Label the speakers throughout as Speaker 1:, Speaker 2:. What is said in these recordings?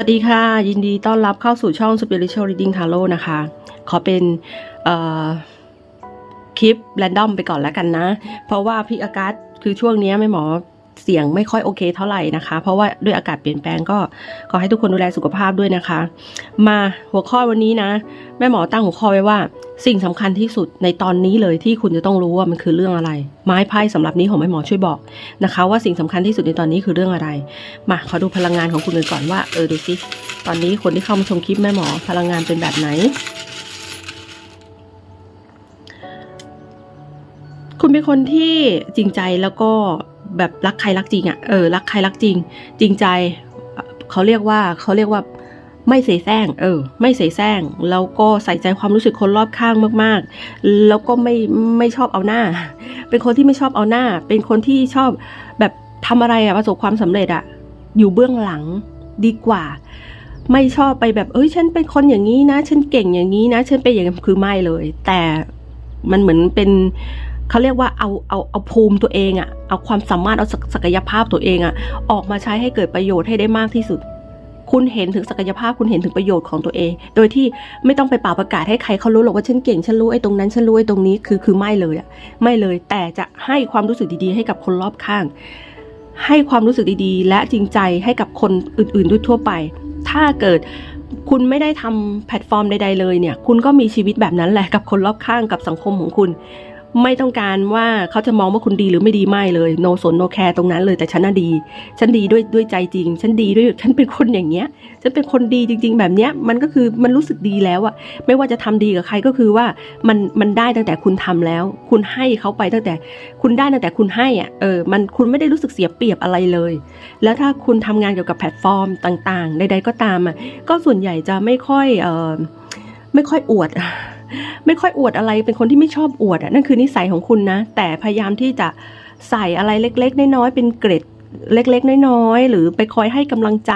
Speaker 1: สวัสดีค่ะ ยินดีต้อนรับเข้าสู่ช่อง Spiritual Reading Tarot นะคะ ขอเป็นคลิปแรนดอมไปก่อนแล้วกันนะ เพราะว่าพี่อากาศคือช่วงนี้ยแม่หมอ เสียงไม่ค่อยโอเคเท่าไหร่นะคะ เพราะว่าด้วยอากาศเปลี่ยนแปลงก็ขอให้ทุกคนดูแลสุขภาพด้วยนะคะ มาหัวข้อวันนี้นะ แม่หมอตั้งหัวข้อไว้ว่า สิ่งสำคัญที่สุดในตอนนี้เลยที่คุณจะต้องรู้ว่ามันคือเรื่องอะไร ไม้ไพ่สำหรับนี้ของแม่หมอช่วยบอกนะคะ ว่าสิ่งสำคัญที่สุดในตอนนี้คือเรื่องอะไร มาขอดูพลังงานของคุณกันก่อนว่าเออดูสิตอนนี้คนที่เข้ามาชมคลิปแม่หมอพลังงานเป็นแบบไหนคุณเป็นคนที่จริงใจแล้วก็ แบบรักใครรักจริงอะ่ะเออรักใครรักจริง จริงใจเขาเรียกว่าเขาเรียกว่าไม่เสแสร้งเออ ไม่เสแสร้งแล้วก็ใส่ใจความรู้สึกคนรอบข้างมากๆ แล้วก็ไม่ไม่ชอบเอาหน้า เป็นคนที่ไม่ชอบเอาหน้า เป็นคนที่ชอบแบบทำอะไรอะประสบความสำเร็จอะอยู่เบื้องหลังดีกว่า ไม่ชอบไปแบบเอ้ยฉันเป็นคนอย่างนี้นะ ฉันเก่งอย่างนี้นะ ฉันเป็นอย่างนี้คือไม่เลย แต่มันเหมือนเป็น เขาเรียกว่าเอาเอาเอาภูมิตัวเองอะเอาความสามารถเอาศักยภาพตัวเองอะออกมาใช้ให้เกิดประโยชน์ให้ได้มากที่สุด คุณเห็นถึงศักยภาพคุณเห็นถึงประโยชน์ของตัวเอง โดยที่ไม่ต้องไปเป่าประกาศให้ใครเขารู้หรอกว่าฉันเก่งฉันรู้ไอ้ตรงนั้นฉันรู้ไอ้ตรงนี้คือคือไม่เลยอะไม่เลยแต่จะให้ความรู้สึกดีๆ ให้กับคนรอบข้าง ให้ความรู้สึกดีๆ และจริงใจให้กับคนอื่นๆด้วยทั่วไป ถ้าเกิดคุณไม่ได้ทำแพลตฟอร์มใด ๆ เลยเนี่ย คุณก็มีชีวิตแบบนั้นแหละกับคนรอบข้างกับสังคมของคุณ ไม่ต้องการว่าเขาจะมองว่าคุณดีหรือไม่ดีไม่เลยโนสนโนแคร์ตรงนั้นเลยแต่ฉันน่ะดี ฉันดีด้วยด้วยใจจริง ฉันดีด้วยฉันเป็นคนอย่างเงี้ย ฉันเป็นคนดีจริง ๆ แบบเนี้ยมันก็คือมันรู้สึกดีแล้วอะไม่ว่าจะทำดีกับใครก็คือว่ามันมันได้ตั้งแต่คุณทำแล้ว คุณให้เขาไปตั้งแต่ คุณได้ตั้งแต่คุณให้อะเออมันคุณไม่ได้รู้สึกเสียเปรียบอะไรเลย แล้วถ้าคุณทำงานเกี่ยวกับแพลตฟอร์มต่าง ๆ ใด ๆ ก็ตามอะก็ส่วนใหญ่จะไม่ค่อยเออไม่ค่อยอวด ไม่ค่อยอวดอะไรเป็นคนที่ไม่ชอบอวดอะนั่นคือนิสัยของคุณนะ แต่พยายามที่จะใส่อะไรเล็ก ๆ น้อยๆเป็นเกร็ดเล็ก ๆ น้อยๆหรือไปคอยให้กำลังใจ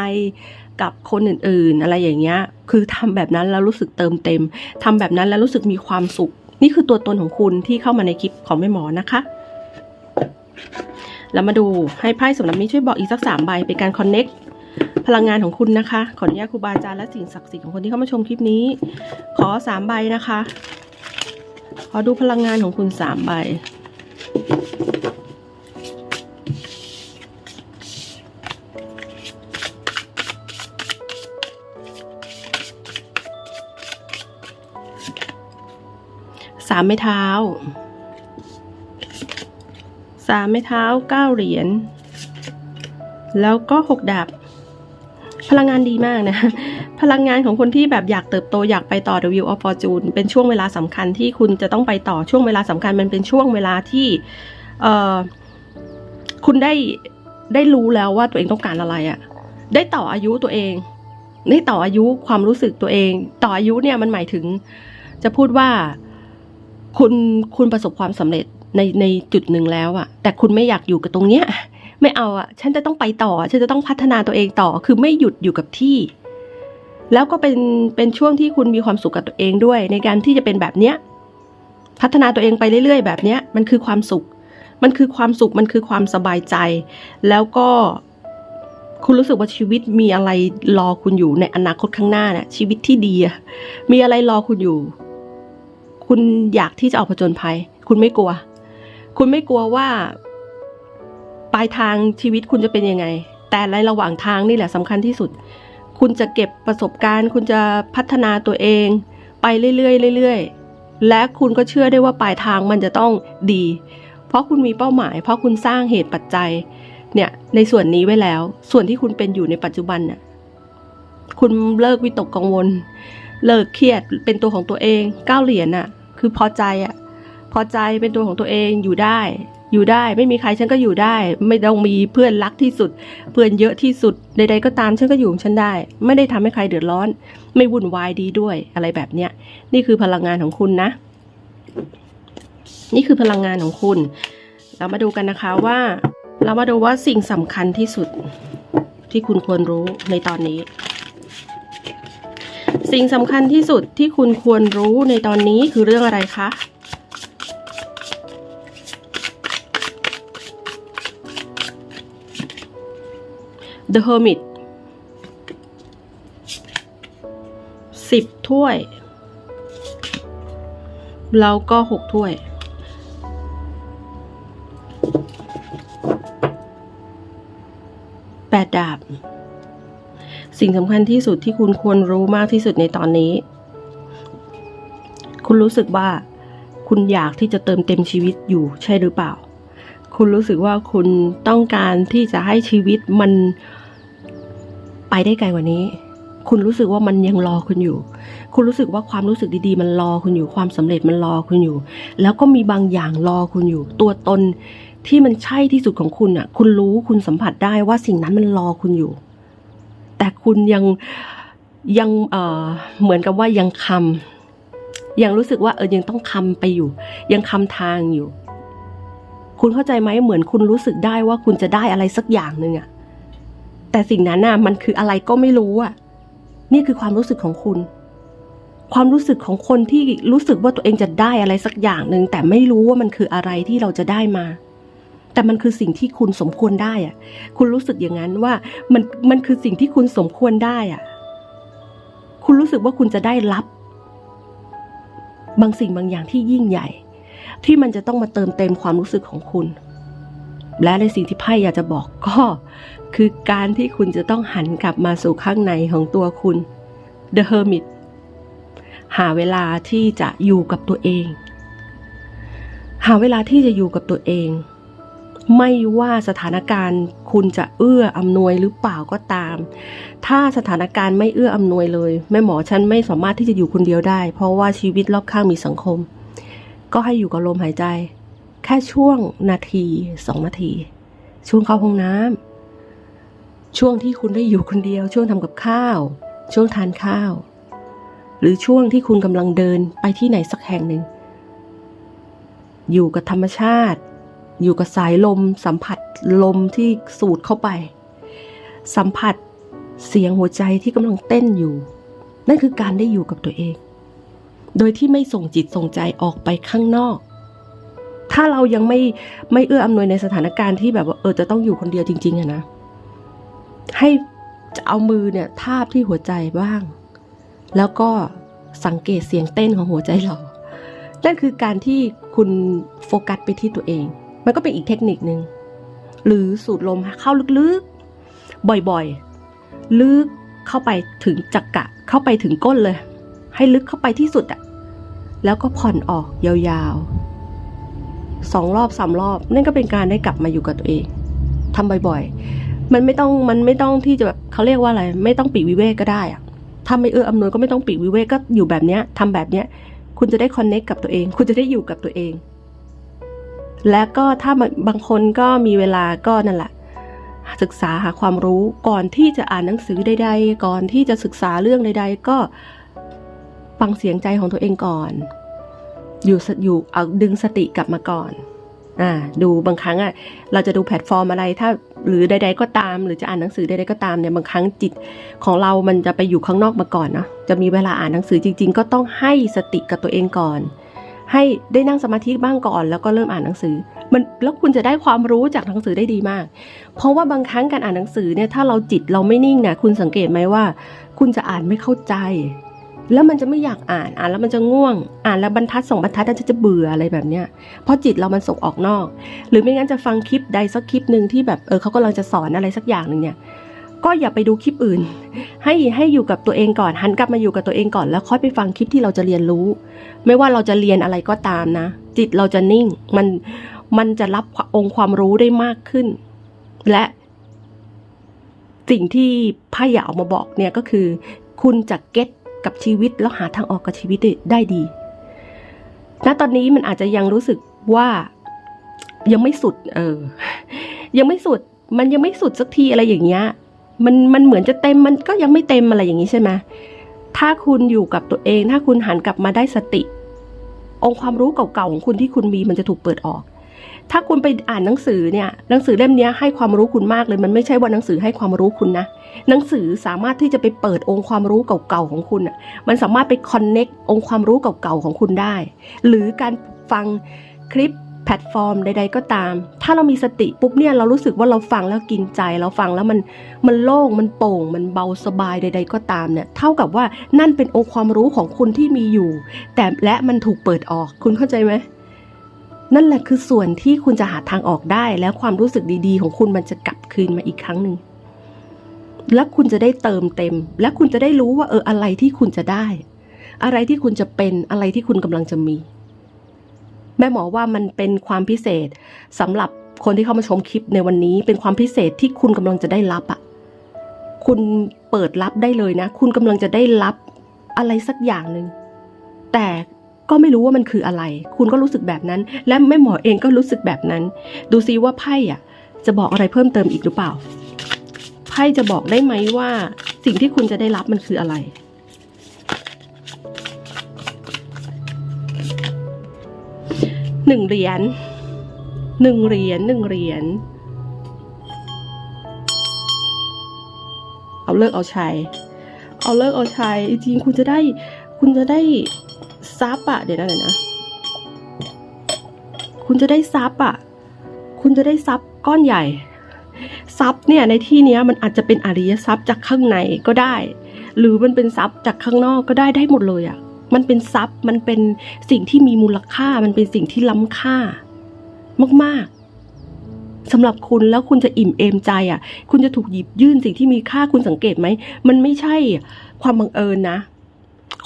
Speaker 1: กับคนอื่น ๆ อะไรอย่างเงี้ย คือทำแบบนั้นแล้วรู้สึกเติมเต็มทำแบบนั้นแล้วรู้สึกมีความสุข นี่คือตัวตนของคุณที่เข้ามาในคลิปของแม่หมอนะคะแล้วมาดูให้ไพ่สำหรับนี้ช่วยบอกอีกสักสามใบเป็นการคอนเน็ก พลังงานของคุณนะคะ ขออนุญาตครูบาอาจารย์และสิ่งศักดิ์สิทธิ์ของคนที่เข้ามาชมคลิปนี้ ขอสามใบนะคะ ขอดูพลังงานของคุณสามใบสามไม้เท้าสามไม้เท้าเก้าเหรียญแล้วก็หกดาบ พลังงานดีมากนะ พลังงานของคนที่แบบอยากเติบโตอยากไปต่อ The Wheel of Fortune เป็นช่วงเวลาสำคัญที่คุณจะต้องไปต่อช่วงเวลาสำคัญมันเป็นช่วงเวลาที่เอ่อคุณได้ได้รู้แล้วว่าตัวเองต้องการอะไรอะได้ต่ออายุตัวเองได้ต่ออายุความรู้สึกตัวเอง ต่ออายุเนี่ยมันหมายถึง จะพูดว่าคุณคุณประสบความสำเร็จในในจุดหนึ่งแล้วอะแต่คุณไม่อยากอยู่กับตรงเนี้ย ไม่เอาอะฉันจะต้องไปต่อ ฉันจะต้องพัฒนาตัวเองต่อ คือไม่หยุดอยู่กับที่ แล้วก็เป็นเป็นช่วงที่คุณมีความสุขกับตัวเองด้วย ในการที่จะเป็นแบบเนี้ยพัฒนาตัวเองไปเรื่อย ๆ แบบเนี้ยมันคือความสุข มันคือความสุขมันคือความสบายใจ แล้วก็คุณรู้สึกว่าชีวิตมีอะไรรอคุณอยู่ในอนาคตข้างหน้าน่ะชีวิตที่ดีมีอะไรรอคุณอยู่ คุณอยากที่จะออกผจญภัย คุณไม่กลัว คุณไม่กลัวว่า ปลายทางชีวิตคุณจะเป็นยังไง แต่ในระหว่างทางนี่แหละสำคัญที่สุด คุณจะเก็บประสบการณ์ คุณจะพัฒนาตัวเอง ไปเรื่อยๆเรื่อยๆ และคุณก็เชื่อได้ว่าปลายทางมันจะต้องดี เพราะคุณมีเป้าหมาย เพราะคุณสร้างเหตุปัจจัย เนี่ยในส่วนนี้ไว้แล้ว ส่วนที่คุณเป็นอยู่ในปัจจุบันน่ะคุณเลิกวิตกกังวล เลิกเครียดเป็นตัวของตัวเองก้าวเหรียญน่ะ คือพอใจอะพอใจเป็นตัวของตัวเองอยู่ได้ อยู่ได้ไม่มีใครฉันก็อยู่ได้ ไม่ต้องมีเพื่อนรักที่สุด เพื่อนเยอะที่สุดใดๆก็ตามฉันก็อยู่ของฉันได้ ไม่ได้ทำให้ใครเดือดร้อน ไม่วุ่นวายดีด้วยอะไรแบบเนี้ยนี่คือพลังงานของคุณนะ นี่คือพลังงานของคุณ เรามาดูกันนะคะว่า เรามาดูว่าสิ่งสำคัญที่สุดที่คุณควรรู้ในตอนนี้ สิ่งสำคัญที่สุดที่คุณควรรู้ในตอนนี้คือเรื่องอะไรคะ The Hermit สิบถ้วย แล้วก็หกถ้วย แปดดาบ สิ่งสำคัญที่สุดที่คุณควรรู้มากที่สุดในตอนนี้ คุณรู้สึกว่า คุณอยากที่จะเติมเต็มชีวิตอยู่ใช่หรือเปล่า คุณรู้สึกว่าคุณต้องการที่จะให้ชีวิตมัน ไปได้ไกลกว่านี้ คุณรู้สึกว่ามันยังรอคุณอยู่ คุณรู้สึกว่าความรู้สึกดีๆ มันรอคุณอยู่ ความสำเร็จมันรอคุณอยู่ แล้วก็มีบางอย่างรอคุณอยู่ ตัวตนที่มันใช่ที่สุดของคุณอะ คุณรู้คุณสัมผัสได้ว่าสิ่งนั้นมันรอคุณอยู่ แต่คุณยังยังเอ่อเหมือนกับว่ายังคำยังรู้สึกว่าเออยังต้องคำไปอยู่ ยังคำทางอยู่ คุณเข้าใจไหมเหมือนคุณรู้สึกได้ว่าคุณจะได้อะไรสักอย่างหนึ่งอะ แต่สิ่งนั้นน่ะมันคืออะไรก็ไม่รู้อะ นี่คือความรู้สึกของคุณ ความรู้สึกของคนที่รู้สึกว่าตัวเองจะได้อะไรสักอย่างหนึ่งแต่ไม่รู้ว่ามันคืออะไรที่เราจะได้มาแต่มันคือสิ่งที่คุณสมควรได้อะคุณรู้สึกอย่างนั้นว่ามันมันคือสิ่งที่คุณสมควรได้อะคุณรู้สึกว่าคุณจะได้รับ บางสิ่งบางอย่างที่ยิ่งใหญ่ ที่มันจะต้องมาเติมเต็มความรู้สึกของคุณ และในสิ่งที่ไพ่อยากจะบอกก็ คือการที่คุณจะต้องหันกลับมาสู่ข้างในของตัวคุณ The Hermit หาเวลาที่จะอยู่กับตัวเอง หาเวลาที่จะอยู่กับตัวเอง ไม่ว่าสถานการณ์คุณจะเอื้ออำนวยหรือเปล่าก็ตาม ถ้าสถานการณ์ไม่เอื้ออำนวยเลยแม่หมอฉันไม่สามารถที่จะอยู่คนเดียวได้ เพราะว่าชีวิตรอบข้างมีสังคม ก็ให้อยู่กับลมหายใจ แค่ช่วงนาทีสองนาที ช่วงเข้าห้องน้ำช่วงที่คุณได้อยู่คนเดียว ช่วงทำกับข้าว ช่วงทานข้าว หรือช่วงที่คุณกำลังเดินไปที่ไหนสักแห่งหนึ่ง อยู่กับธรรมชาติ อยู่กับสายลม สัมผัสลมที่สูดเข้าไป สัมผัสเสียงหัวใจที่กำลังเต้นอยู่ นั่นคือการได้อยู่กับตัวเอง โดยที่ไม่ส่งจิตส่งใจออกไปข้างนอก ถ้าเรายังไม่ไม่เอื้ออำนวยในสถานการณ์ที่แบบว่าเออจะต้องอยู่คนเดียวจริงๆอะนะ ให้จะเอามือเนี่ยทาบที่หัวใจบ้าง แล้วก็สังเกตเสียงเต้นของหัวใจเรา นั่นคือการที่คุณโฟกัสไปที่ตัวเอง มันก็เป็นอีกเทคนิคนึง หรือสูดลมเข้าลึกๆ บ่อยๆ ลึกเข้าไปถึงจักกะ เข้าไปถึงก้นเลย ให้ลึกเข้าไปที่สุดอะแล้วก็ผ่อนออกยาวๆ สองรอบสามรอบ นั่นก็เป็นการได้กลับมาอยู่กับตัวเองทำบ่อยๆ มันไม่ต้องมันไม่ต้องที่จะแบบเขาเรียกว่าอะไร ไม่ต้องปีกวิเวกก็ได้อะถ้าไม่เอื้ออำนวยก็ไม่ต้องปีกวิเวกก็อยู่แบบเนี้ยทำแบบเนี้ย คุณจะได้คอนเน็กกับตัวเอง คุณจะได้อยู่กับตัวเอง และก็ถ้าบางคนก็มีเวลาก็นั่นแหละศึกษาหาความรู้ก่อนที่จะอ่านหนังสือใด ๆ ก่อนที่จะศึกษาเรื่องใด ๆ ก็ฟังเสียงใจของตัวเองก่อน อยู่อยู่เอาดึงสติกลับมาก่อน อ่า ดูบางครั้งอะ เราจะดูแพลตฟอร์มอะไรถ้าหรือใด ๆ ก็ตาม หรือจะอ่านหนังสือใดๆก็ตามเนี่ยบางครั้งจิตของเรามันจะไปอยู่ข้างนอกมาก่อนเนาะจะมีเวลาอ่านหนังสือจริง ๆ ก็ต้องให้สติกับตัวเองก่อน ให้ได้นั่งสมาธิบ้างก่อน แล้วก็เริ่มอ่านหนังสือ มันแล้วคุณจะได้ความรู้จากหนังสือได้ดีมาก เพราะว่าบางครั้งการอ่านหนังสือเนี่ยถ้าเราจิตเราไม่นิ่งเนี่ยคุณสังเกตไหมว่า คุณจะอ่านไม่เข้าใจ แล้วมันจะไม่อยากอ่านอ่านแล้วมันจะง่วง อ่านแล้วบรรทัดสองบรรทัดมันจะจะเบื่ออะไรแบบเนี้ยเพราะจิตเรามันส่งออกนอก หรือไม่งั้นจะฟังคลิปใดสักคลิปหนึ่งที่แบบเออเขากำลังจะสอนอะไรสักอย่างหนึ่งเนี่ยก็อย่าไปดูคลิปอื่น ให้ให้อยู่กับตัวเองก่อนหันกลับมาอยู่กับตัวเองก่อนแล้วค่อยไปฟังคลิปที่เราจะเรียนรู้ ไม่ว่าเราจะเรียนอะไรก็ตามนะ จิตเราจะนิ่งมันมันจะรับองค์ความรู้ได้มากขึ้น และสิ่งที่พ่อยาออกมาบอกเนี่ยก็คือ คุณจะเก็ต กับชีวิตแล้วหาทางออกกับชีวิตได้ด้ดีณตอนนี้มันอาจจะยังรู้สึกว่ายังไม่สุด เออ ยังไม่สุด มันยังไม่สุดสักทีอะไรอย่างเงี้ย มันมันเหมือนจะเต็มมันก็ยังไม่เต็มอะไรอย่างนี้ใช่ไหมถ้าคุณอยู่กับตัวเอง ถ้าคุณหันกลับมาได้สติ องค์ความรู้เก่าๆของคุณที่คุณมีมันจะถูกเปิดออก ถ้าคุณไปอ่านหนังสือเนี่ยหนังสือเล่มนี้ให้ความรู้คุณมากเลย มันไม่ใช่ว่าหนังสือให้ความรู้คุณนะหนังสือสามารถที่จะไปเปิดองค์ความรู้เก่าๆของคุณอะมันสามารถไปคอนเน็กองค์ความรู้เก่าๆของคุณได้ หรือการฟังคลิปแพลตฟอร์มใดๆก็ตาม ถ้าเรามีสติปุ๊บเนี่ยเรารู้สึกว่าเราฟังแล้วกินใจ เราฟังแล้วมันมันโล่งมันโป่ง มันเบาสบายใด ๆ ก็ตามเนี่ยเท่ากับว่านั่นเป็นองค์ความรู้ของคุณที่มีอยู่ แต่และมันถูกเปิดออกคุณเข้าใจไหม นั่นแหละคือส่วนที่คุณจะหาทางออกได้ แล้วความรู้สึกดีๆ ของคุณมันจะกลับคืนมาอีกครั้งหนึ่งและคุณจะได้เติมเต็ม และคุณจะได้รู้ว่าเอออะไรที่คุณจะได้ อะไรที่คุณจะเป็นอะไรที่คุณกำลังจะมี แม่หมอว่ามันเป็นความพิเศษสำหรับคนที่เข้ามาชมคลิปในวันนี้ เป็นความพิเศษที่คุณกำลังจะได้รับอะคุณเปิดรับได้เลยนะ คุณกำลังจะได้รับอะไรสักอย่างหนึ่งแต่ ก็ไม่รู้ว่ามันคืออะไร คุณก็รู้สึกแบบนั้น และแม่หมอเองก็รู้สึกแบบนั้น ดูซิว่าไพ่อะจะบอกอะไรเพิ่มเติมอีกหรือเปล่า ไพ่จะบอกได้ไหมว่า สิ่งที่คุณจะได้รับมันคืออะไร หนึ่งเหรียญ หนึ่งเหรียญหนึ่งเหรียญ เอาเลิกเอาชัย เอาเลิกเอาชัยจริงๆคุณจะได้ คุณจะได้ ซับอะเดี๋ยวนะเดี๋ยวนะ คุณจะได้ซับอะคุณจะได้ซับก้อนใหญ่ซับเนี่ยในที่เนี้ยมันอาจจะเป็นอริยทรัพย์จากข้างในก็ได้ หรือมันเป็นทรัพย์จากข้างนอกก็ได้ได้หมดเลยอะมันเป็นทรัพย์มันเป็นสิ่งที่มีมูลค่ามันเป็นสิ่งที่ล้ำค่ามากๆสำหรับคุณแล้วคุณจะอิ่มเอมใจอะ คุณจะถูกหยิบยื่นสิ่งที่มีค่าคุณสังเกตไหมมันไม่ใช่ความบังเอิญนะ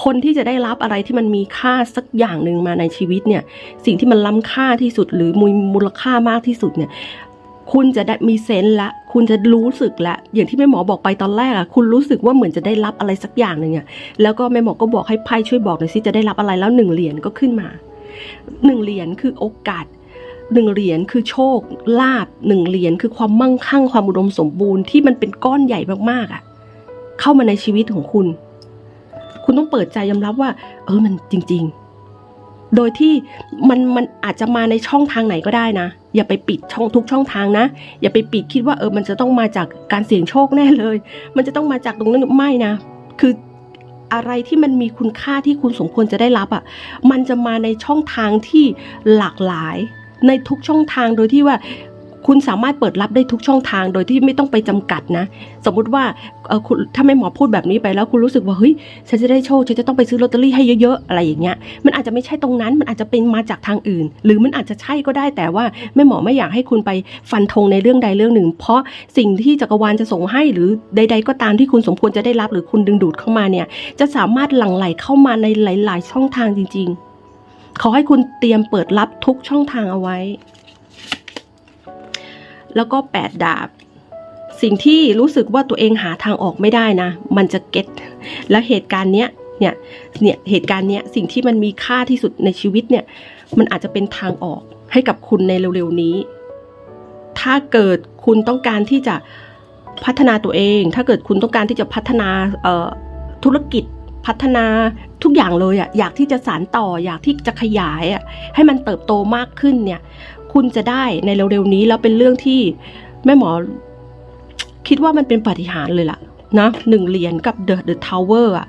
Speaker 1: คนที่จะได้รับอะไรที่มันมีค่าสักอย่างหนึ่งมาในชีวิตเนี่ย สิ่งที่มันล้ำค่าที่สุดหรือมีมูลค่ามากที่สุดเนี่ย คุณจะได้มีเซนส์ละ คุณจะรู้สึกละ อย่างที่แม่หมอบอกไปตอนแรกอะคุณรู้สึกว่าเหมือนจะได้รับอะไรสักอย่างหนึ่งอะแล้วก็แม่หมอก็บอกให้ไพ่ช่วยบอกหน่อยสิจะได้รับอะไรแล้วหนึ่งเหรียญก็ขึ้นมาหนึ่งเหรียญคือโอกาสหนึ่งเหรียญคือโชคลาภหนึ่งเหรียญคือความมั่งคั่งความอุดมสมบูรณ์ที่มันเป็นก้อนใหญ่มากๆอะเข้ามาในชีวิตของคุณ คุณต้องเปิดใจยอมรับว่า เออมันจริง ๆ โดยที่มันมันอาจจะมาในช่องทางไหนก็ได้นะ อย่าไปปิดช่องทุกช่องทางนะ อย่าไปปิดคิดว่าเออมันจะต้องมาจากการเสี่ยงโชคแน่เลย มันจะต้องมาจากตรงนั้นไม่นะ คืออะไรที่มันมีคุณค่าที่คุณสมควรจะได้รับอะ่ะ มันจะมาในช่องทางที่หลากหลาย ในทุกช่องทางโดยที่ว่า คุณสามารถเปิดรับได้ทุกช่องทางโดยที่ไม่ต้องไปจำกัดนะ สมมุติว่าถ้าแม่หมอพูดแบบนี้ไปแล้วคุณรู้สึกว่าเฮ้ยฉันจะได้โชคฉันจะต้องไปซื้อลอตเตอรี่ให้เยอะๆอะไรอย่างเงี้ยมันอาจจะไม่ใช่ตรงนั้นมันอาจจะเป็นมาจากทางอื่น หรือมันอาจจะใช่ก็ได้แต่ว่าแม่หมอไม่อยากให้คุณไปฟันธงในเรื่องใดเรื่องหนึ่ง เพราะสิ่งที่จักรวาลจะส่งให้หรือใด ๆ ก็ตามที่คุณสมควรจะได้รับหรือคุณดึงดูดเข้ามาเนี่ยจะสามารถหลั่งไหลเข้ามาในหลาย ๆ ช่องทางจริง ๆ ขอให้คุณเตรียมเปิดรับทุกช่องทางเอาไว้ แล้วก็แปดดาบ สิ่งที่รู้สึกว่าตัวเองหาทางออกไม่ได้นะ มันจะเก็ตและเหตุการณ์เนี้ยเนี่ยเนี่ยเหตุการณ์เนี้ยสิ่งที่มันมีค่าที่สุดในชีวิตเนี่ยมันอาจจะเป็นทางออกให้กับคุณในเร็วๆนี้ ถ้าเกิดคุณต้องการที่จะพัฒนาตัวเอง ถ้าเกิดคุณต้องการที่จะพัฒนาธุรกิจพัฒนาทุกอย่างเลยอะ่ะอยากที่จะสานต่ออยากที่จะขยายอะให้มันเติบโตมากขึ้นเนี่ย คุณจะได้ในเร็วๆนี้แล้วเป็นเรื่องที่แม่หมอ คิดว่ามันเป็นปาฏิหาริย์เลยล่ะนะหนึ่งเหรียญกับ The The Tower อะ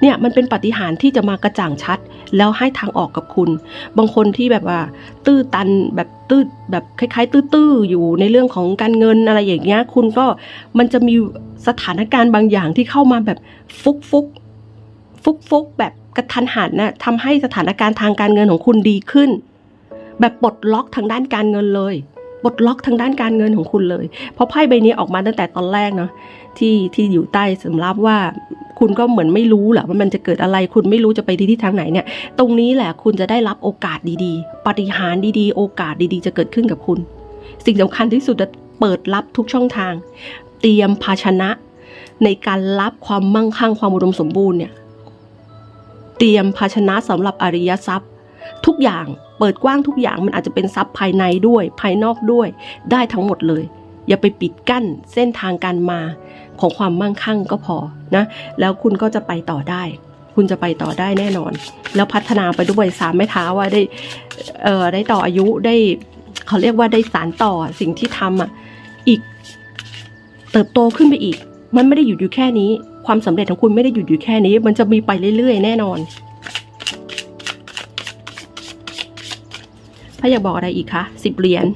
Speaker 1: เนี่ยมันเป็นปาฏิหาริย์ที่จะมากระจ่างชัด แล้วให้ทางออกกับคุณ บางคนที่แบบว่า ตื้อตันแบบตื้อแบบคล้ายๆ ตื้อๆอยู่ในเรื่องของการเงินอะไรอย่างเงี้ยคุณก็มันจะมีสถานการณ์บางอย่างที่เข้ามาแบบฟุกฟุกฟุกฟุกๆแบบกระทันหันน่ะทำให้สถานการณ์ทางการเงินของคุณดีขึ้น แบบปลดล็อกทางด้านการเงินเลยปลดล็อกทางด้านการเงินของคุณเลย เพราะไพ่ใบนี้ออกมาตั้งแต่ตอนแรกเนาะที่ที่อยู่ใต้สำรับว่าคุณก็เหมือนไม่รู้แหละว่ามันจะเกิดอะไร คุณไม่รู้จะไปที่ที่ทางไหนเนี่ย ตรงนี้แหละคุณจะได้รับโอกาสดีๆ ปฏิหารดีๆ โอกาสดีๆ จะเกิดขึ้นกับคุณ สิ่งสำคัญที่สุดจะเปิดรับทุกช่องทาง เตรียมภาชนะ ในการรับความมั่งคั่งความอุดมสมบูรณ์เนี่ย เตรียมภาชนะสำหรับอริยทรัพย์ ทุกอย่างเปิดกว้างทุกอย่างมันอาจจะเป็นทรัพย์ภายในด้วย ภายนอกด้วย ได้ทั้งหมดเลย อย่าไปปิดกั้นเส้นทางการมาของความมั่งคั่งก็พอนะ แล้วคุณก็จะไปต่อได้ คุณจะไปต่อได้แน่นอน แล้วพัฒนาไปด้วยสามไม้ท้าว่าได้เอ่อได้ต่ออายุได้เขาเรียกว่าได้สารต่อสิ่งที่ทำอะอีกเติบโตขึ้นไปอีก มันไม่ได้หยุดอยู่แค่นี้ ความสำเร็จของคุณไม่ได้หยุดอยู่แค่นี้ มันจะมีไปเรื่อยๆ แน่นอนาอยากบอกอะไรอีกคะสิบเหรียญ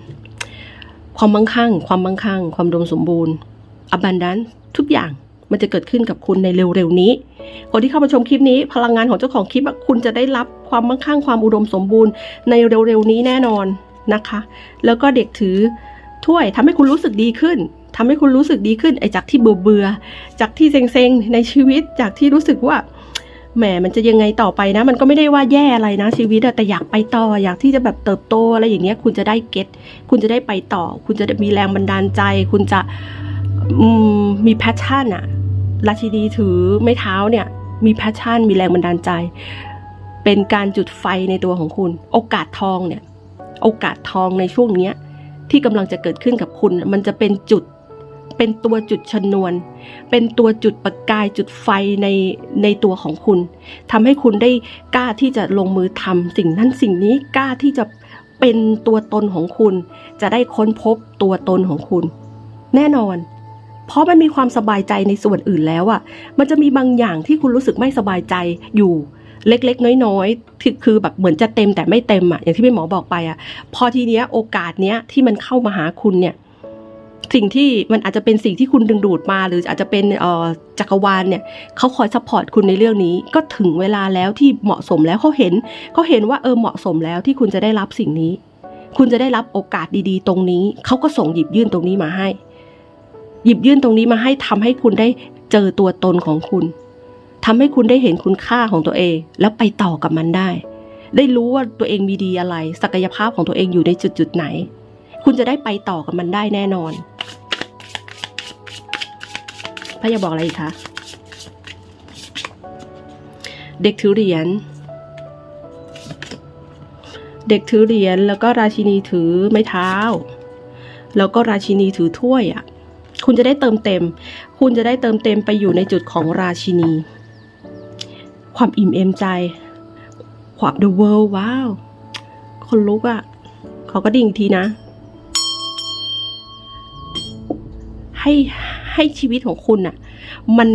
Speaker 1: ความมั่งคั่ง ความมั่งคั่ง ความอุดมสมบูรณ์ abundance ทุกอย่างมันจะเกิดขึ้นกับคุณในเร็วๆนี้ คนที่เข้ามาชมคลิปนี้ พลังงานของเจ้าของคลิปอะคุณจะได้รับความมั่งคั่งความอุดมสมบูรณ์ในเร็วๆนี้แน่นอนนะคะ แล้วก็เด็กถือถ้วยทำให้คุณรู้สึกดีขึ้นทำให้คุณรู้สึกดีขึ้นไอ้จากที่เบื่อเบื่อจากที่เซ็งๆในชีวิตจากที่รู้สึกว่า แหมมันจะยังไงต่อไปนะ มันก็ไม่ได้ว่าแย่อะไรนะชีวิตอะแต่อยากไปต่ออยากที่จะแบบเติบโตอะไรอย่างเงี้ยคุณจะได้เก็ตคุณจะได้ไปต่อ คุณจะมีแรงบันดาลใจ คุณจะมมีแพชชั่นอะราชินีถือไม้เท้าเนี่ย มีแพชชั่น มีแรงบันดาลใจ เป็นการจุดไฟในตัวของคุณ โอกาสทองเนี่ย โอกาสทองในช่วงเนี้ยที่กำลังจะเกิดขึ้นกับคุณ มันจะเป็นจุด เป็นตัวจุดชนวน เป็นตัวจุดประกายจุดไฟในในตัวของคุณทำให้คุณได้กล้าที่จะลงมือทำสิ่งนั้นสิ่งนี้กล้าที่จะเป็นตัวตนของคุณ จะได้ค้นพบตัวตนของคุณ แน่นอน เพราะมันมีความสบายใจในส่วนอื่นแล้วอะ่ะ มันจะมีบางอย่างที่คุณรู้สึกไม่สบายใจอยู่เล็กๆ น้อยๆที่คือแบบเหมือนจะเต็มแต่ไม่เต็มอะ่ะอย่างที่พี่หมอบอกไปอะ่ะ พอทีเนี้ยโอกาสเนี้ยที่มันเข้ามาหาคุณเนี่ย สิ่งที่มันอาจจะเป็นสิ่งที่คุณดึงดูดมา หรืออาจจะเป็นจักรวาลเนี่ยเขาคอยซัพพอร์ตคุณในเรื่องนี้ ก็ถึงเวลาแล้วที่เหมาะสมแล้วเขาเห็นเขาเห็นว่าเออเหมาะสมแล้วที่คุณจะได้รับสิ่งนี้ คุณจะได้รับโอกาสดีๆ ตรงนี้เขาก็ส่งหยิบยื่นตรงนี้มาให้ หยิบยื่นตรงนี้มาให้ทำให้คุณได้เจอตัวตนของคุณทำให้คุณได้เห็นคุณค่าของตัวเอง แล้วไปต่อกับมันได้ ได้รู้ว่าตัวเองมีดีอะไร ศักยภาพของตัวเองอยู่ในจุดๆไหน คุณจะได้ไปต่อกับมันได้แน่นอนพ่ออยากบอกอะไรอีกคะเด็กถือเหรียญเด็กถือเหรียญแล้วก็ราชินีถือไม้เท้า แล้วก็ราชินีถือถ้วยอะคุณจะได้เติมเต็ม คุณจะได้เติมเต็มไปอยู่ในจุดของราชินี ความอิ่มเอมใจ ความ the world ว้าว คนลุกอะ่ะ ขอกระดิ่งทีนะ ให้ให้ชีวิตของคุณน่ะ มัน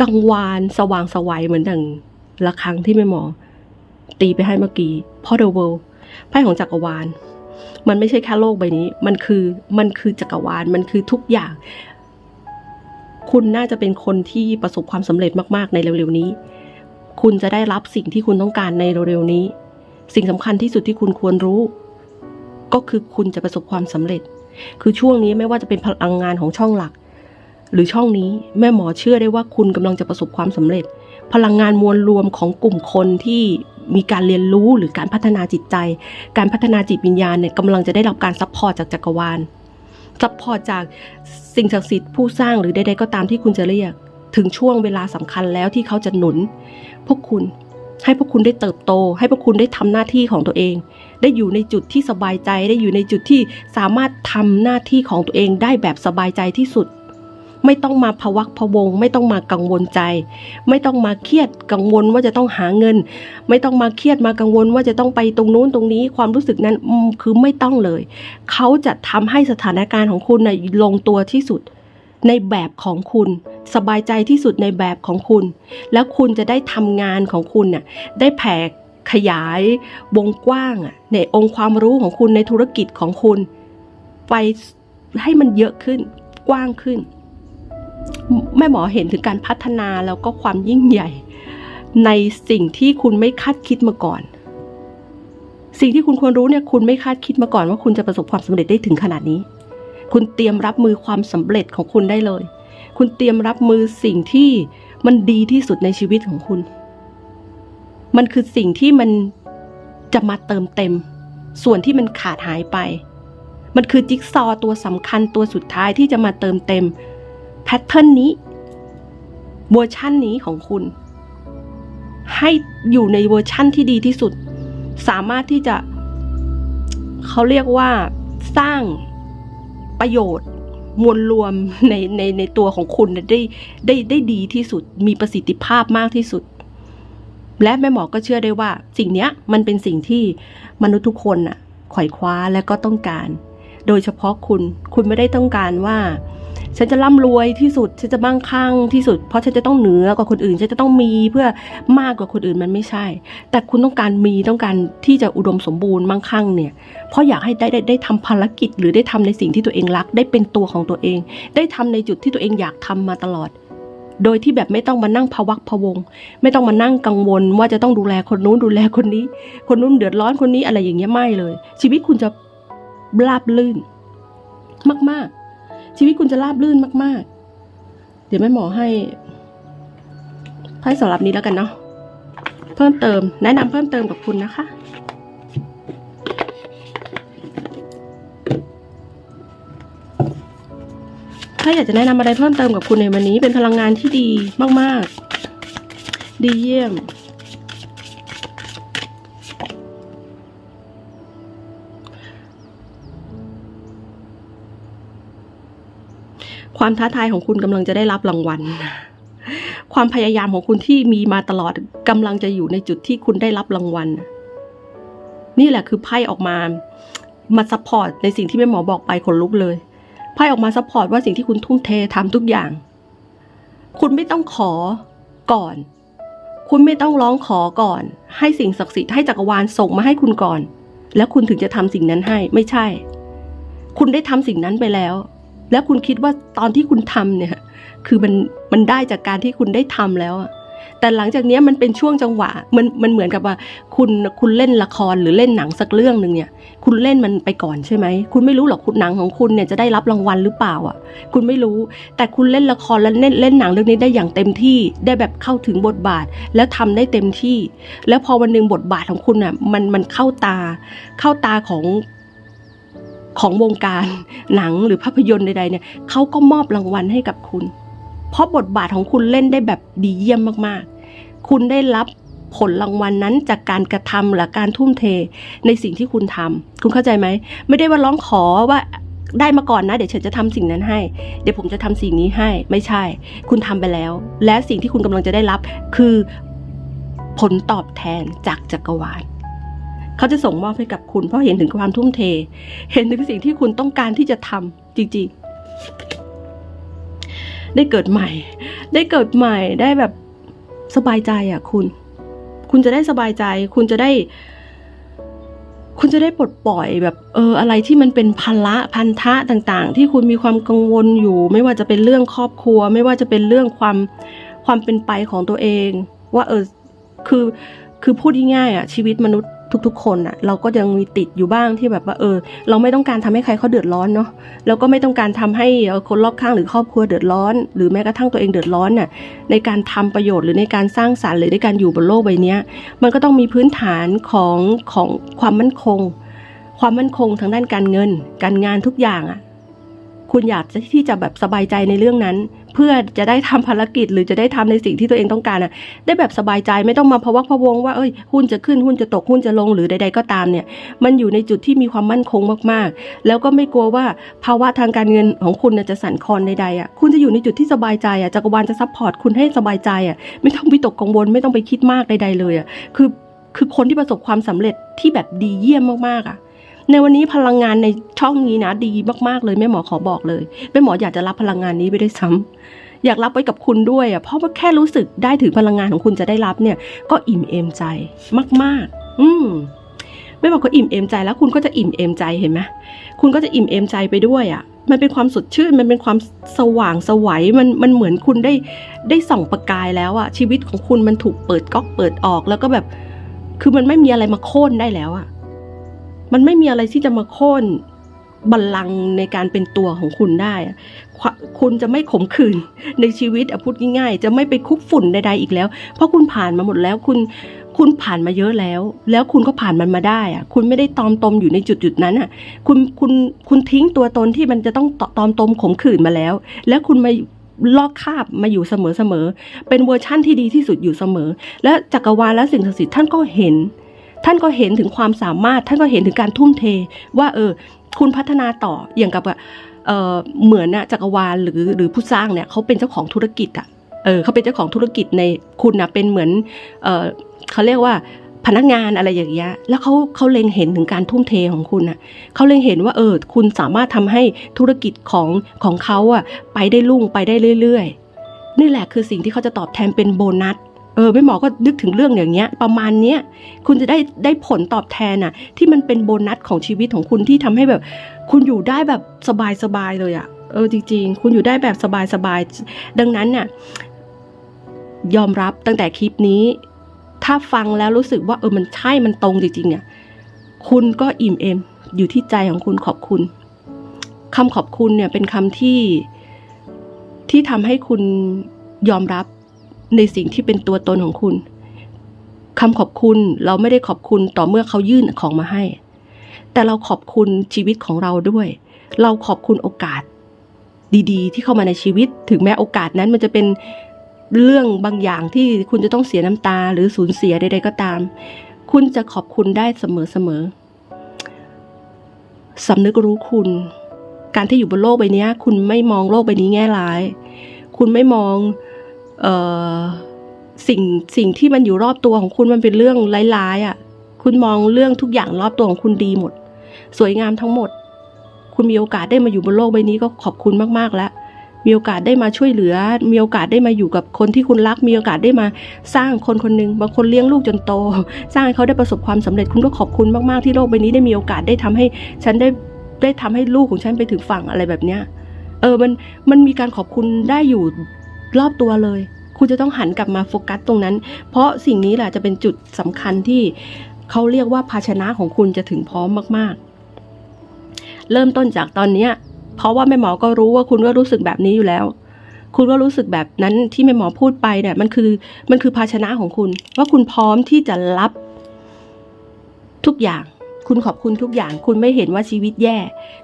Speaker 1: กังวานสว่างสวัยเหมือนดังละครั้งที่แม่หมอ ตีไปให้เมื่อกี้เพราะ the world ไพ่ของจักรวาล มันไม่ใช่แค่โลกใบนี้ มันคือมันคือจักรวาลมันคือทุกอย่าง คุณน่าจะเป็นคนที่ประสบความสำเร็จมาก ๆ ในเร็ว ๆ นี้ คุณจะได้รับสิ่งที่คุณต้องการในเร็ว ๆ นี้ สิ่งสำคัญที่สุดที่คุณควรรู้ ก็คือคุณจะประสบความสำเร็จ คือช่วงนี้ไม่ว่าจะเป็นพลังงานของช่องหลัก หรือช่องนี้แม่หมอเชื่อได้ว่าคุณกำลังจะประสบความสำเร็จ พลังงานมวลรวมของกลุ่มคนที่มีการเรียนรู้หรือการพัฒนาจิตใจ การพัฒนาจิตวิญญาณเนี่ยกำลังจะได้รับการซัพพอร์ตจากจักรวาลซัพพอร์ตจากสิ่งศักดิ์สิทธิ์ผู้สร้างหรือใดๆก็ตามที่คุณจะเรียก ถึงช่วงเวลาสำคัญแล้วที่เขาจะหนุน พวกคุณให้พวกคุณได้เติบโต ให้พวกคุณได้ทำหน้าที่ของตัวเอง ได้อยู่ในจุดที่สบายใจ ได้อยู่ในจุดที่สามารถทำหน้าที่ของตัวเองได้แบบสบายใจที่สุด ไม่ต้องมาพวักพวง ไม่ต้องมากังวลใจ ไม่ต้องมาเครียดกังวลว่าจะต้องหาเงิน ไม่ต้องมาเครียดมากังวลว่าจะต้องไปตรงนู้นตรงนี้ความรู้สึกนั้นคือไม่ต้องเลย เขาจะทำให้สถานการณ์ของคุณในะลงตัวที่สุดในแบบของคุณสบายใจที่สุดในแบบของคุณ แล้วคุณจะได้ทำงานของคุณน่ะได้แผ่ ขยายวงกว้างอะในองค์ความรู้ของคุณในธุรกิจของคุณ ไปให้มันเยอะขึ้น กว้างขึ้น แม่หมอเห็นถึงการพัฒนาแล้วก็ความยิ่งใหญ่ ในสิ่งที่คุณไม่คาดคิดมาก่อน สิ่งที่คุณควรรู้เนี่ยคุณไม่คาดคิดมาก่อนว่าคุณจะประสบความสำเร็จได้ถึงขนาดนี้ คุณเตรียมรับมือความสำเร็จของคุณได้เลย คุณเตรียมรับมือสิ่งที่มันดีที่สุดในชีวิตของคุณ มันคือสิ่งที่มันจะมาเติมเต็ม ส่วนที่มันขาดหายไป มันคือจิ๊กซอตัวสำคัญตัวสุดท้ายที่จะมาเติมเต็มแพทเทิร์นนี้เวอร์ชั่นนี้ของคุณ ให้อยู่ในเวอร์ชั่นที่ดีที่สุด สามารถที่จะเขาเรียกว่าสร้างประโยชน์มวลรวมในในในตัวของคุณได้ได้ได้ดีที่สุด มีประสิทธิภาพมากที่สุด และแม่หมอก็เชื่อได้ว่า สิ่งนี้มันเป็นสิ่งที่มนุษย์ทุกคนน่ะไขว่คว้าและก็ต้องการ โดยเฉพาะคุณ คุณไม่ได้ต้องการว่า ฉันจะร่ำรวยที่สุด ฉันจะมั่งคั่งที่สุด เพราะฉันจะต้องเหนือกว่าคนอื่น ฉันจะต้องมีเพื่อมากกว่าคนอื่นมันไม่ใช่ แต่คุณต้องการมีต้องการที่จะอุดมสมบูรณ์มั่งคั่งเนี่ย เพราะอยากให้ได้ได้ได้ทำภารกิจ หรือได้ทำในสิ่งที่ตัวเองรัก ได้เป็นตัวของตัวเอง ได้ทำในจุดที่ตัวเองอยากทำมาตลอด โดยที่แบบไม่ต้องมานั่งพวักพวง ไม่ต้องมานั่งกังวลว่าจะต้องดูแลคนนู้นดูแลคนนี้ คนนู้นเดือดร้อนคนนี้อะไรอย่างเงี้ยไม่เลย ชีวิตคุณจะราบลื่น มาก ๆ ชีวิตคุณจะราบลื่นมาก ๆ เดี๋ยวแม่หมอให้ไพ่สำหรับนี้แล้วกันเนาะเพิ่มเติม แนะนำเพิ่มเติมกับคุณนะคะ ถ้าอยากจะแนะนำอะไรเพิ่มเติมกับคุณในวันนี้เป็นพลังงานที่ดีมาก ๆ ดีเยี่ยม ความท้าทายของคุณกำลังจะได้รับรางวัล ความพยายามของคุณที่มีมาตลอดกำลังจะอยู่ในจุดที่คุณได้รับรางวัล นี่แหละคือไพ่ออกมา มาซัพพอร์ตในสิ่งที่แม่หมอบอกไปขนลุกเลย ไพ่ออกมาซัพพอร์ตว่าสิ่งที่คุณทุ่มเททำทุกอย่าง คุณไม่ต้องขอก่อน คุณไม่ต้องร้องขอก่อน ให้สิ่งศักดิ์สิทธิ์ให้จักรวาลส่งมาให้คุณก่อน แล้วคุณถึงจะทำสิ่งนั้นให้ไม่ใช่ คุณได้ทำสิ่งนั้นไปแล้ว แล้วคุณคิดว่าตอนที่คุณทำเนี่ย คือมันมันได้จากการที่คุณได้ทำแล้วอะ แต่หลังจากนี้มันเป็นช่วงจังหวะมันมันเหมือนกับว่าคุณคุณเล่นละครหรือเล่นหนังสักเรื่องหนึ่งเนี่ย คุณเล่นมันไปก่อนใช่ไหมคุณไม่รู้หรอกคุณหนังของคุณเนี่ยจะได้รับรางวัลหรือเปล่าอะ คุณไม่รู้ แต่คุณเล่นละครแล้วเล่นเล่นหนังเรื่องนี้ได้อย่างเต็มที่ได้แบบเข้าถึงบทบาท แล้วทำได้เต็มที่ แล้วพอวันหนึ่งบทบาทของคุณอะมันมันเข้าตา เข้าตาของของวงการหนังหรือภาพยนตร์ใดๆเนี่ยเขาก็มอบรางวัลให้กับคุณ เพราะบทบาทของคุณเล่นได้แบบดีเยี่ยมมากๆ คุณได้รับผลรางวัลนั้นจากการกระทำหรือการทุ่มเทในสิ่งที่คุณทำคุณเข้าใจไหม ไม่ได้ว่าร้องขอว่าได้มาก่อนนะ เดี๋ยวฉันจะทำสิ่งนั้นให้ เดี๋ยวผมจะทำสิ่งนี้ให้ ไม่ใช่ คุณทำไปแล้ว และสิ่งที่คุณกำลังจะได้รับคือผลตอบแทนจากจักรวาลเขาจะส่งมอบให้กับคุณเพราะเห็นถึงความทุ่มเท เห็นถึงสิ่งที่คุณต้องการที่จะทำจริง ๆ ได้เกิดใหม่ ได้เกิดใหม่ได้แบบสบายใจอะคุณ คุณจะได้สบายใจ คุณจะได้ คุณจะได้ปลดปล่อยแบบเอออะไรที่มันเป็นภาระพันธะต่างๆ ที่คุณมีความกังวลอยู่ ไม่ว่าจะเป็นเรื่องครอบครัว ไม่ว่าจะเป็นเรื่องความความเป็นไปของตัวเอง ว่าเออคือคือพูดง่ายๆอะชีวิตมนุษย์ ทุก ๆ คนอะเราก็ยังมีติดอยู่บ้างที่แบบว่าเออ เราไม่ต้องการทำให้ใครเขาเดือดร้อนเนาะแล้วก็ไม่ต้องการทำให้คนรอบข้างหรือครอบครัวเดือดร้อน หรือแม้กระทั่งตัวเองเดือดร้อนน่ะในการทำประโยชน์หรือในการสร้างสรรค์หรือในการอยู่บนโลกใบนี้มันก็ต้องมีพื้นฐานของของความมั่นคง ความมั่นคงทางด้านการเงิน การงานทุกอย่างอะคุณอยากที่จะแบบสบายใจในเรื่องนั้น เพื่อจะได้ทำภารกิจ หรือจะได้ทำในสิ่งที่ตัวเองต้องการอะได้แบบสบายใจไม่ต้องมาพะวักพะวงว่าเอ้ยหุ้นจะขึ้นหุ้นจะตกหุ้นจะลงหรือใด ๆ ก็ตามเนี่ยมันอยู่ในจุดที่มีความมั่นคงมากๆ แล้วก็ไม่กลัวว่าภาวะทางการเงินของคุณจะสั่นคลอนใดๆอะคุณจะอยู่ในจุดที่สบายใจอะจักรวาลจะซัพพอร์ตคุณให้สบายใจอะไม่ต้องวิตกกังวลไม่ต้องไปคิดมากใดๆเลยอะคือคือคนที่ประสบความสำเร็จที่แบบดีเยี่ยมมากๆอะ ในวันนี้พลังงานในช่องนี้นะดีมากๆเลยแม่หมอขอบอกเลยแม่หมออยากจะรับพลังงานนี้ไปได้ซ้ำอยากรับไว้กับคุณด้วยอะเพราะว่าแค่รู้สึกได้ถึงพลังงานของคุณจะได้รับเนี่ย ก็อิ่มเอมใจมาก ๆ อืมแม่บอกก็อิ่มเอมใจแล้วคุณก็จะอิ่มเอมใจเห็นไหมคุณก็จะอิ่มเอมใจไปด้วยอะ มันเป็นความสดชื่น มันเป็นความสว่างสวัยมันมันเหมือนคุณได้ได้ส่องประกายแล้วอะ ชีวิตของคุณมันถูกเปิดก๊อกเปิดออกแล้วก็แบบ คือมันไม่มีอะไรมาโค่นได้แล้วอะ มันไม่มีอะไรที่จะมาโค่นบัลลังก์ในการเป็นตัวของคุณได้ค,คุณจะไม่ขมขื่นในชีวิตอพูดง่ายๆ จะไม่ไปคุกฝุ่นใดๆอีกแล้ว เพราะคุณผ่านมาหมดแล้วคุณคุณผ่านมาเยอะแล้ว แล้วคุณก็ผ่านมันมาได้อะคุณไม่ได้ตอมตมอยู่ในจุดจุดๆนั้นอะคุณคุณคุณทิ้งตัวตนที่มันจะต้องตอมตมขมขื่นมาแล้ว แล้วคุณมาลอกคาบมาอยู่เสมอๆ เป็นเวอร์ชั่นที่ดีที่สุดอยู่เสมอ และจักรวาลและสิ่งศักดิ์สิทธิ์ท่านก็เห็น ท่านก็เห็นถึงความสามารถ ท่านก็เห็นถึงการทุ่มเท ว่าเออคุณพัฒนาต่ออย่างกับเออเหมือนนะจักรวาลหรือหรือผู้สร้างเนี่ยเขาเป็นเจ้าของธุรกิจอะเออเขาเป็นเจ้าของธุรกิจในคุณนะเป็นเหมือนเออเขาเรียกว่าพนักงานอะไรอย่างเงี้ย แล้วเขาเขาเล็งเห็นถึงการทุ่มเทของคุณอะเขาเล็งเห็นว่าเออคุณสามารถทำให้ธุรกิจของของเขาอะไปได้รุ่งไปได้เรื่อยๆ นี่แหละคือสิ่งที่เขาจะตอบแทนเป็นโบนัส เออแม่หมอก็นึกถึงเรื่องอย่างเงี้ย ประมาณเนี้ยคุณจะได้ได้ผลตอบแทนอะที่มันเป็นโบนัสของชีวิตของคุณที่ทำให้แบบ คุณอยู่ได้แบบสบายๆเลยอะเออจริง ๆ คุณอยู่ได้แบบสบายๆดังนั้นเนี่ยยอมรับตั้งแต่คลิปนี้ ถ้าฟังแล้วรู้สึกว่าเออมันใช่มันตรงจริงๆเนี่ยคุณก็อิ่มเอมอยู่ที่ใจของคุณขอบคุณคำขอบคุณเนี่ยเป็นคำที่ที่ทำให้คุณยอมรับ ในสิ่งที่เป็นตัวตนของคุณคำขอบคุณเราไม่ได้ขอบคุณต่อเมื่อเขายื่นของมาให้ แต่เราขอบคุณชีวิตของเราด้วย เราขอบคุณโอกาส ดีๆ ที่เข้ามาในชีวิต ถึงแม้โอกาสนั้นมันจะเป็นเรื่องบางอย่างที่คุณจะต้องเสียน้ำตาหรือสูญเสียใดๆก็ตาม คุณจะขอบคุณได้เสมอๆสำนึกรู้คุณ การที่อยู่บนโลกใบนี้ คุณไม่มองโลกใบนี้แง่ร้าย คุณไม่มอง สิ่งสิ่งที่มันอยู่รอบตัวของคุณมันเป็นเรื่องร้ายๆอะ คุณมองเรื่องทุกอย่างรอบตัวของคุณดีหมด สวยงามทั้งหมด คุณมีโอกาสได้มาอยู่บนโลกใบนี้ก็ขอบคุณมากๆแล้ว มีโอกาสได้มาช่วยเหลือ มีโอกาสได้มาอยู่กับคนที่คุณรัก มีโอกาสได้มาสร้างคนคนหนึ่งบางคนเลี้ยงลูกจนโต สร้างให้เขาได้ประสบความสำเร็จคุณก็ขอบคุณมากๆที่โลกใบนี้ได้มีโอกาสได้ทำให้ฉันได้ได้ทำให้ลูกของฉันไปถึงฝั่งอะไรแบบเนี้ยเออ มัน มันมีการขอบคุณได้อยู่ รอบตัวเลย คุณจะต้องหันกลับมาโฟกัสตรงนั้น เพราะสิ่งนี้แหละจะเป็นจุดสำคัญที่เขาเรียกว่าภาชนะของคุณจะถึงพร้อมมากๆ เริ่มต้นจากตอนเนี้ยเพราะว่าแม่หมอก็รู้ว่าคุณก็รู้สึกแบบนี้อยู่แล้ว คุณก็รู้สึกแบบนั้นที่แม่หมอพูดไปเนี่ยมันคือมันคือภาชนะของคุณ ว่าคุณพร้อมที่จะรับทุกอย่างคุณขอบคุณทุกอย่าง คุณไม่เห็นว่าชีวิตแย่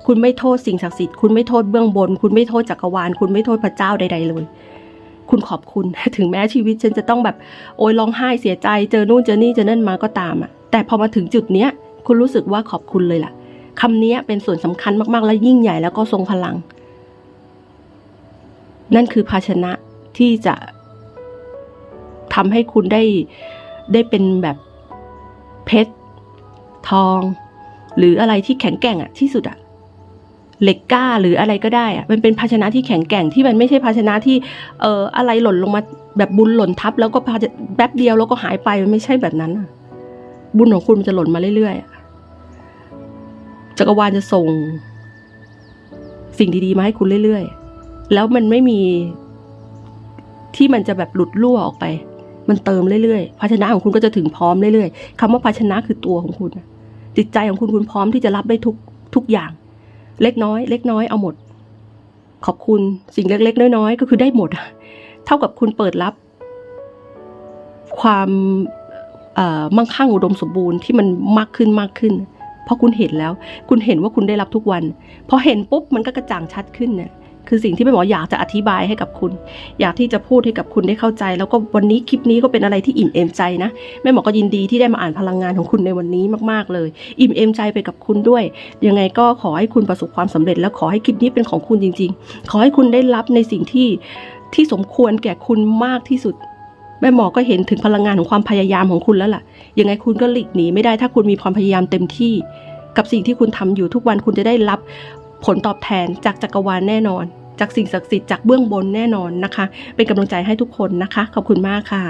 Speaker 1: คุณไม่โทษสิ่งศักดิ์สิทธิ์ คุณไม่โทษเบื้องบน คุณไม่โทษจักรวาล คุณไม่โทษพระเจ้าใด ๆ เลย คุณขอบคุณ ถึงแม้ชีวิตฉันจะต้องแบบโอยร้องไห้เสียใจ เจอนู่นเจอนี่เจอนั่นมาก็ตามอะแต่พอมาถึงจุดเนี้ย คุณรู้สึกว่าขอบคุณเลยล่ะคำนี้เป็นส่วนสำคัญมากๆ และยิ่งใหญ่แล้วก็ทรงพลัง นั่นคือภาชนะที่จะทำให้คุณได้ได้เป็นแบบเพชรทอง หรืออะไรที่แข็งแกร่งอะที่สุดอะ เหล็กกล้าหรืออะไรก็ได้อะมันเป็นภาชนะที่แข็งแกร่งที่มันไม่ใช่ภาชนะที่เอ่ออะไรหล่นลงมาแบบบุญหล่นทับ แล้วก็แป๊บเดียวแล้วก็หายไปมันไม่ใช่แบบนั้นบุญของคุณมันจะหล่นมาเรื่อยๆจักรวาลจะส่ง สิ่งดีๆมาให้คุณเรื่อยๆ แล้วมันไม่มีที่มันจะแบบหลุดรั่วออกไป มันเติมเรื่อยๆ ภาชนะของคุณก็จะถึงพร้อมเรื่อยๆคำว่าภาชนะคือตัวของคุณจิตใจของคุณคุณพร้อมที่จะรับได้ทุกทุกอย่าง เล็กน้อย เล็กน้อยเอาหมด ขอบคุณสิ่งเล็ก ๆ น้อยๆก็คือได้หมด เท่ากับคุณเปิดรับ ความมั่งคั่งอุดมสมบูรณ์ที่มันมากขึ้นมากขึ้น เพราะคุณเห็นแล้ว คุณเห็นว่าคุณได้รับทุกวันพอเห็นปุ๊บมันก็กระจ่างชัดขึ้นเนี่ย คือสิ่งที่แม่หมออยากจะอธิบายให้กับคุณ อยากที่จะพูดให้กับคุณได้เข้าใจ แล้วก็วันนี้คลิปนี้ก็เป็นอะไรที่อิ่มเอมใจนะแม่หมอก็ยินดีที่ได้มาอ่านพลังงานของคุณในวันนี้มากๆเลย อิ่มเอมใจไปกับคุณด้วย ยังไงก็ขอให้คุณประสบความสำเร็จ แล้วขอให้คลิปนี้เป็นของคุณจริง ๆ ขอให้คุณได้รับในสิ่งที่ที่สมควรแก่คุณมากที่สุดแม่หมอก็เห็นถึงพลังงานของความพยายามของคุณแล้วล่ะ ยังไงคุณก็หลีกหนีไม่ได้ถ้าคุณมีความพยายามเต็มที่ กับสิ่งที่คุณทำอยู่ทุกวันคุณจะได้รับ ผลตอบแทนจากจักรวาลแน่นอน จากสิ่งศักดิ์สิทธิ์จากเบื้องบนแน่นอนนะคะ เป็นกำลังใจให้ทุกคนนะคะ ขอบคุณมากค่ะ